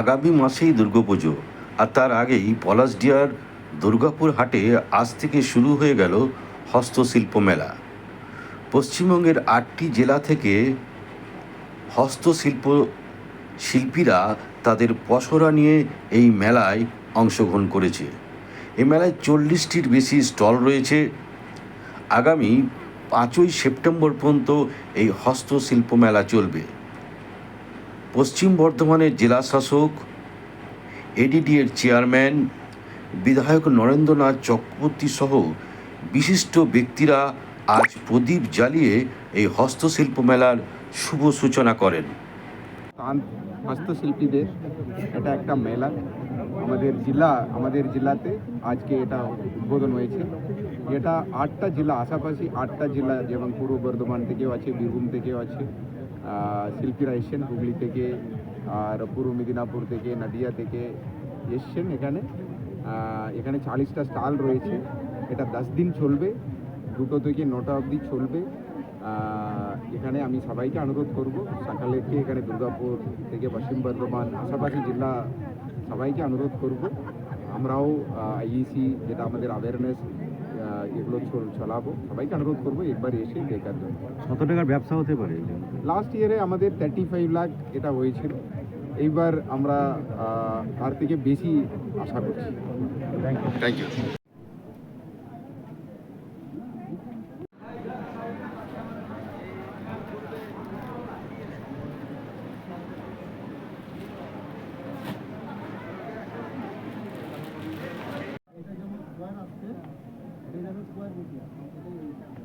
আগামী মাসেই দুর্গাপুজো আর তার আগেই পলাশডিয়ার দুর্গাপুর হাটে আজ থেকে শুরু হয়ে গেল হস্তশিল্প মেলা। পশ্চিমবঙ্গের আটটি জেলা থেকে হস্তশিল্প শিল্পীরা তাদের পসরা নিয়ে এই মেলায় অংশগ্রহণ করেছে। এই মেলায় চল্লিশটির বেশি স্টল রয়েছে। আগামী পাঁচই সেপ্টেম্বর পর্যন্ত এই হস্তশিল্প মেলা চলবে। পশ্চিম বর্ধমানের জেলা শাসক এডিডিএর চেয়ারম্যান, বিধায়ক নরেন্দ্রনাথ চক্রবর্তী সহ বিশিষ্ট ব্যক্তিরা আজ প্রদীপ জ্বালিয়ে এই হস্তশিল্প মেলার শুভ সূচনা করেন। হস্তশিল্পীদের এটা একটা মেলা। আমাদের জেলা, আমাদের জেলাতে আজকে এটা উদ্বোধন হয়েছে। এটা আটটা জেলা, আশাপাশি আটটা জেলা, যেমন পূর্ব বর্ধমান থেকেও আছে, বীরভূম থেকেও আছে। শিল্পীরা এসছেন হুগলি থেকে, আর পূর্ব মেদিনীপুর থেকে, নদিয়া থেকে এসছেন এখানে। এখানে চালিশটা স্টল রয়েছে। এটা দশ দিন চলবে, দুটো থেকে নটা অবধি চলবে। এখানে আমি সবাইকে অনুরোধ করব সকালেকে এখানে দুর্গাপুর থেকে পশ্চিম বর্ধমান, আশেপাশে জেলা সবাইকে অনুরোধ করব। আমরাও আইইসি যেটা আমাদের অ্যাওয়ারনেস এগুলো চালাবো। সবাইকে অনুরোধ করব একবার এসে দেখার জন্য। কত টাকার ব্যবসা হতে পারে লাস্ট ইয়ারে আমাদের থার্টি ফাইভ লাখ এটা হয়েছিল। এইবার আমরা তার থেকে বেশি আশা করছি। Thank you 人家都出 arus luar juga.